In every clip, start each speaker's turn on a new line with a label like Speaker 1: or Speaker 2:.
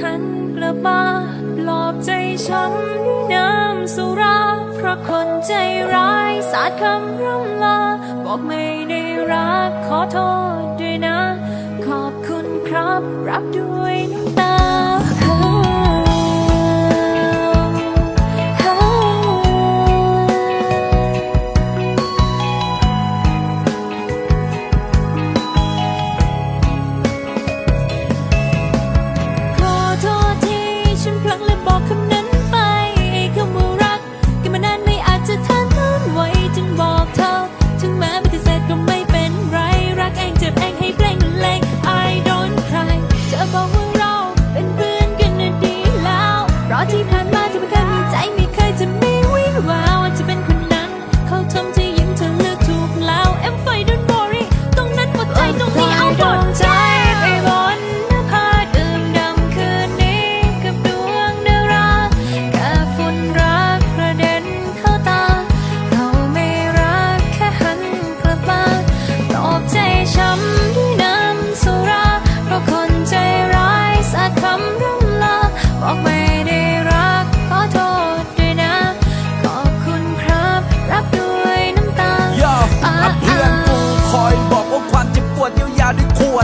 Speaker 1: หันกลับมาปลอบใจฉันด้วยน้ำสุราเพราะคนใจร้ายสาดคำร่ำลา บอกไม่ได้รักขอโทษด้วยนะ ขอบคุณครับ รับด้วยน้ำต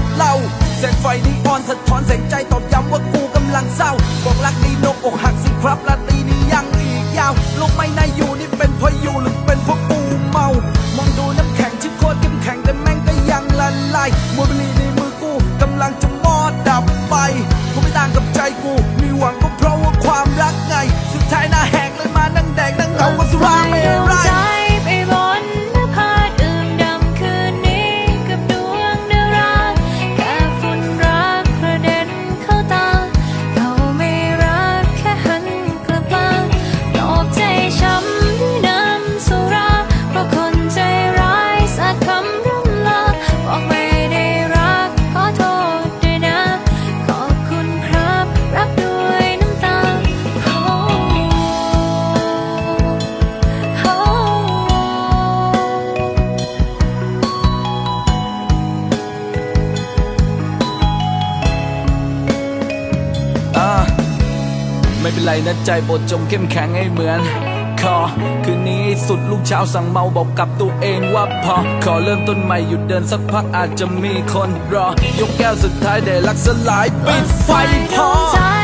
Speaker 2: ดเล่าแสงไฟนีออนสะท้อนแสงใจตอบย้ำว่ากูกำลังเศร้าบอกรักดีนกอกหักสิครับลาตีนี้ยังอีกยาว ไรนะใจบด
Speaker 1: จมเข้มแข็
Speaker 2: งให้เหมือนคอคืนนี้สุดลูกเช้าสั่งเมาบอกกับตัวเองว่าพอ ขอเริ่มต้นใหม่หยุดเดินสักพักอาจจะมีคนรอ ยกแก้วสุดท้ายได้ลักสลายปิดไฟพอ